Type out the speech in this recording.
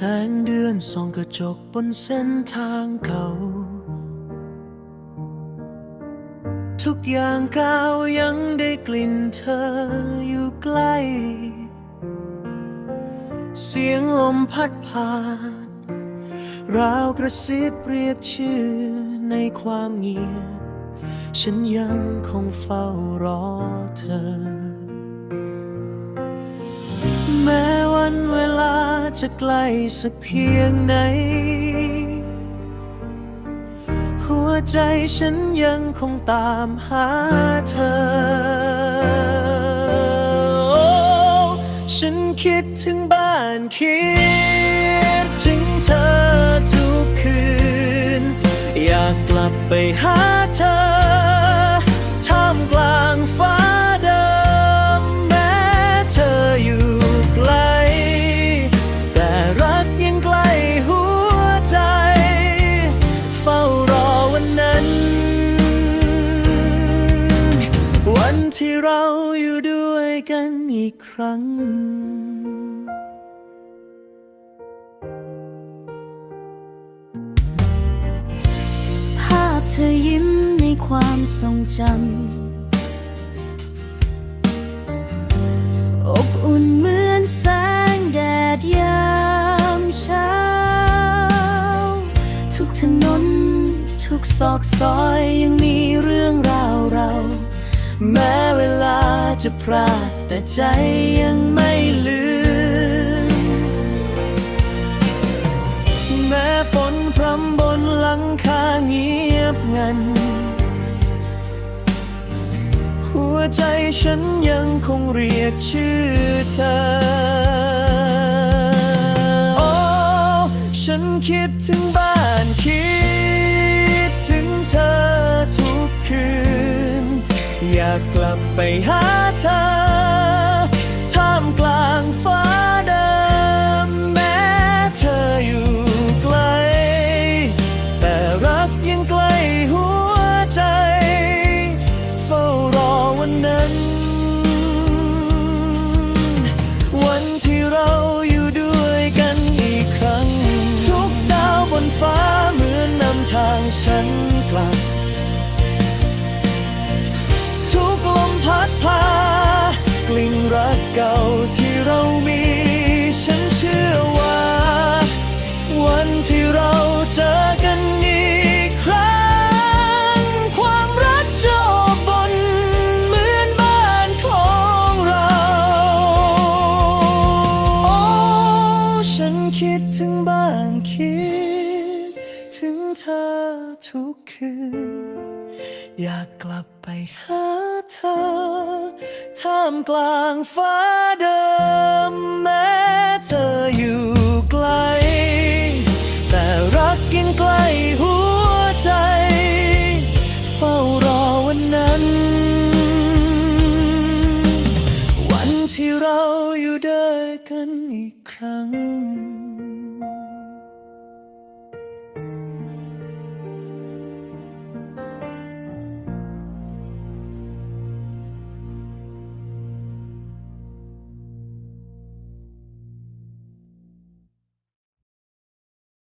แสงเดืองกระจกบนเส้นทางเก่าทุกอย่างก้าวยังได้กลิ่นเธออยู่ใกล้ เสียงลมพัดผ่านราวกระซิบเรียกชื่อในความเงียบ ฉันยังคงเฝ้ารอเธอ แม้วันเวลา จะใกล้สักเพียงไหน หัวใจฉันยังคงตามหาเธอ ฉันคิดถึงบ้านคิดถึงเธอทุกคืน อยากกลับไปหาเธอ ที่เราอยู่ด้วยกันอีกครั้ง ภาพเธอยิ้มในความทรงจำ อบอุ่นเหมือนแสงแดดยามเช้า ทุกถนนทุกซอกซอยยังมีเรื่องราวเรา แม้เวลาจะพรากแต่ใจยังไม่ลืม แม้ฝนพรำบนหลังคาเงียบงัน หัวใจฉันยังคงเรียกชื่อเธอโอ้ฉันคิดถึงบ้านคิดถึงเธอทุกคืน อยากกลับไปหาเธอ ท่ามกลางฟ้าเดิมแม้เธออยู่ไกล แต่รักยังใกล้หัวใจ เฝ้ารอวันนั้น วันที่เราอยู่ด้วยกันอีกครั้ง ทุกดาวบนฟ้าเหมือนนำทางฉัน ที่เราเจอกันอีกครั้ง ความรักจะอบบนเหมือนบ้านของเรา โอ้ ฉันคิดถึงบ้านคิด ถึงเธอทุกคืน อยากกลับไปหาเธอ ท่ามกลางฟ้าเดิมแม้เธอ ครั้ง